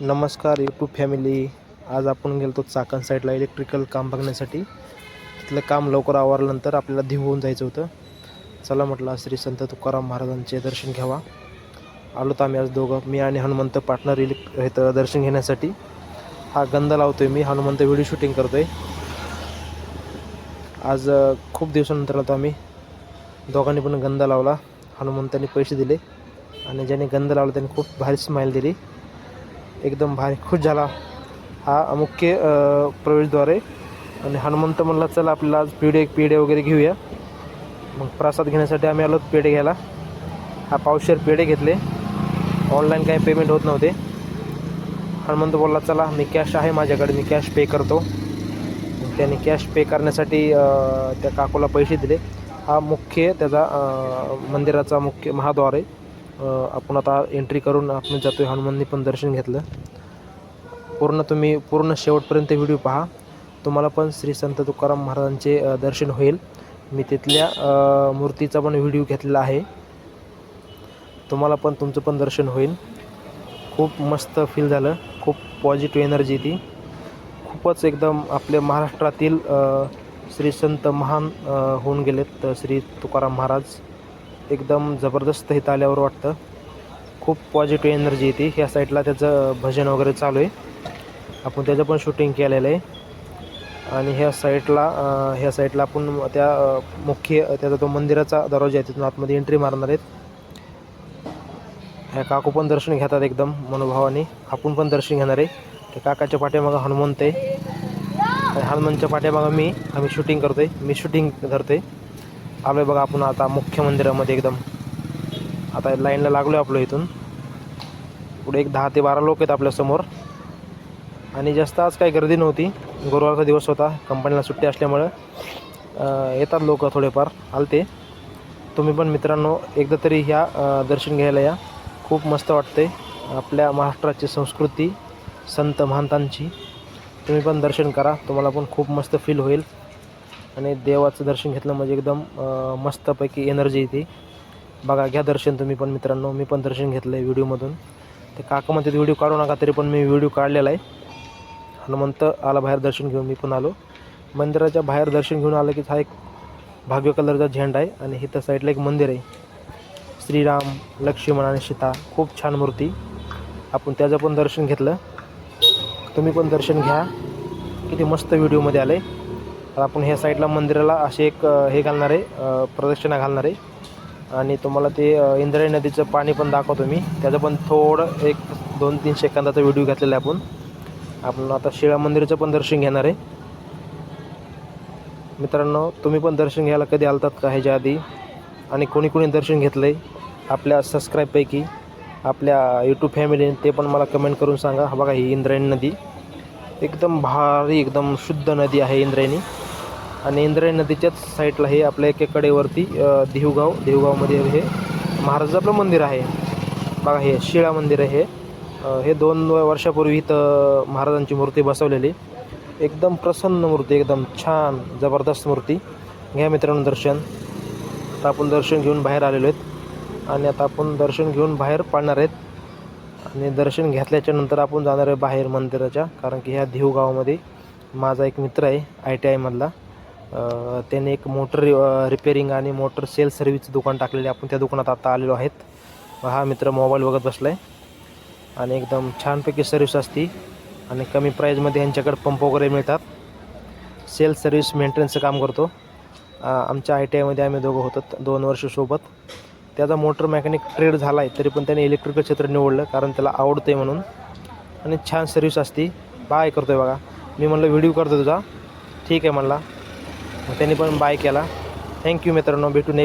नमस्कार YouTube family आज आपण गेलो चाकण साईडला इलेक्ट्रिकल काम बघण्यासाठी. तिथलं काम लवकर आवरल्यानंतर आपल्याला देऊ होऊन जायचं होतं. चला म्हटलं श्री संत तुकाराम महाराजांचे दर्शन घ्यावा. आलो तर आम्ही आज दोघं मी आणि हनुमंत पार्टनर इलेक् इथं दर्शन घेण्यासाठी. हा गंध लावतो आहे मी हनुमंत व्हिडिओ शूटिंग करतो आहे आज खूप दिवसानंतर आलो आम्ही. दोघांनी पण गंध लावला. हनुमंतांनी पैसे दिले. आणि ज्याने गंध लावला त्यांनी खूप भारी स्माईल दिली. एकदम भारी खुश झाला हा मुख्य प्रवेशद्वार. आहे आणि हनुमंत म्हणला चला आपल्याला आज पेढे पेढे वगैरे घेऊया. मग प्रसाद घेण्यासाठी आम्ही आलो पेढे घ्यायला. हा पावशेर पेढे घेतले. ऑनलाईन काही पेमेंट होत नव्हते. हनुमंत बोलला चला मी कॅश आहे माझ्याकडे मी कॅश पे करतो. त्याने कॅश पे करण्यासाठी त्या काकूला पैसे दिले. हा मुख्य त्याचा मंदिराचा मुख्य महाद्वार आहे. आपण आता एंट्री करून आपण जातो आहे हनुमाननी पण दर्शन घेतलं. पूर्ण तुम्ही पूर्ण शेवटपर्यंत व्हिडिओ पहा. तुम्हाला पण श्री संत तुकाराम महाराजांचे दर्शन होईल. मी तिथल्या मूर्तीचा पण व्हिडिओ घेतलेला आहे. तुम्हाला पण तुमचं पण दर्शन होईल. खूप मस्त फील झालं. खूप पॉझिटिव्ह एनर्जी ती. खूपच एकदम आपल्या महाराष्ट्रातील श्री संत महान होऊन गेलेत श्री तुकाराम महाराज. एकदम जबरदस्त इथं आल्यावर वाटतं. खूप पॉझिटिव्ह एनर्जी येते. ह्या साईडला त्याचं भजन वगैरे चालू आहे. आपण त्याचं पण शूटिंग केलेलं आहे. आणि ह्या साईडला ह्या साईडला आपण त्या मुख्य त्याचा तो मंदिराचा दरवाजा आहे. तिथून आतमध्ये एंट्री मारणार आहेत. ह्या काकू पण दर्शन घेतात एकदम मनोभावाने. आपण पण दर्शन घेणार आहे. त्या काकाच्या पाठीमागं हनुमंत आहे. आणि हनुमंतच्या पाठीमागं मी आम्ही शूटिंग करतो आहे मी शूटिंग धरतोय. आलो आहे बघा आपण आता मुख्य मंदिरामध्ये एकदम. आता लाईनला लागलो आहे आपलं इथून. पुढे एक दहा ते बारा लोक आहेत आपल्यासमोर आणि जास्त आज काही गर्दी नव्हती. गुरुवारचा दिवस होता. कंपनीला सुट्टी असल्यामुळं येतात लोक थोडेफार. आलते. तुम्ही पण मित्रांनो एकदा तरी ह्या दर्शन घ्यायला या. खूप मस्त वाटते आपल्या महाराष्ट्राची संस्कृती संत महंतांची. तुम्ही पण दर्शन करा. तुम्हाला पण खूप मस्त फील होईल. आणि देवाचं दर्शन घेतलं म्हणजे एकदम मस्तपैकी एनर्जी येते. बघा घ्या दर्शन तुम्ही पण मित्रांनो मी पण दर्शन घेतलं आहे व्हिडिओमधून. ते काका म्हणते व्हिडिओ काढू नका तरी पण मी व्हिडिओ काढलेला आहे. हनुमंत आला बाहेर दर्शन घेऊन मी पण आलो. मंदिराच्या बाहेर दर्शन घेऊन आलं की हा एक भाग्य कलरचा झेंडा आहे आणि इथं साईडला एक मंदिर आहे. श्रीराम लक्ष्मण आणि सीता खूप छान मूर्ती. आपण त्याचं पण दर्शन घेतलं. तुम्ही पण दर्शन घ्या. किती मस्त व्हिडिओमध्ये आलं आहे तर आपण ह्या साईडला मंदिराला असे एक हे घालणार आहे प्रदक्षिणा घालणार आहे. आणि तुम्हाला ते इंद्रायणी नदीचं पाणी पण दाखवतो मी. त्याचं पण थोडं एक दोन तीन सेकंदाचा व्हिडिओ घेतलेला आहे आपण. आपण आता शिळा मंदिराचं पण दर्शन घेणार आहे. मित्रांनो तुम्ही पण दर्शन घ्यायला कधी आलतात का ह्याच्या आधी? आणि कोणी कोणी दर्शन घेतलं आहे आपल्या सबस्क्राईबपैकी आपल्या यूट्यूब फॅमिलीने ते पण मला कमेंट करून सांगा. बघा ही इंद्रायणी नदी. एकदम भारी एकदम शुद्ध नदी आहे इंद्रायणी. आणि इंद्रायणी नदीच्याच साईडला हे आपल्या एकेकडेवरती अ, देहूगाव देहूगावमध्ये हे महाराजाचं आपलं मंदिर आहे. बघा हे शिळा मंदिर आहे हे. हे दोन वर्षापूर्वी इथं महाराजांची मूर्ती बसवलेली. एकदम प्रसन्न मूर्ती एकदम छान जबरदस्त मूर्ती. घ्या मित्रांनो दर्शन. आता आपण दर्शन घेऊन बाहेर आलेलो आहेत. आणि आता आपण दर्शन घेऊन बाहेर पाडणार आहेत. आणि दर्शन घेतल्याच्या नंतर आपण जाणार आहे बाहेर मंदिराच्या कारण की ह्या देहू गावामध्ये माझा एक मित्र आहे आय टी आयमधला त्याने एक मोटर रिपेरिंग आणि मोटर सेल सर्व्हिसचं दुकान टाकलेले. आपण त्या दुकानात आता आलेलो आहेत. हा मित्र मोबाईल बघत बसला आहे आणि एकदम छानपैकी सर्व्हिस असती. आणि कमी प्राईजमध्ये यांच्याकडे पंप वगैरे मिळतात. सेल सर्व्हिस मेंटेनन्सचं काम करतो. आमच्या आय टी आयमध्ये आम्ही दोघं होतो दोन वर्ष सोबत. त्याचा मोटर मेकॅनिक ट्रेड झाला आहे तरी पण त्याने इलेक्ट्रिकल क्षेत्र निवडलं कारण त्याला आवडतं आहे म्हणून. आणि छान सर्व्हिस असती. बाय करतो आहे बघा. मी म्हणलं व्हिडिओ करतो तुझा. ठीक आहे म्हणला. त्यांनी पण बाय केला. थँक्यू मित्रांनो. भेटू नेक्स्ट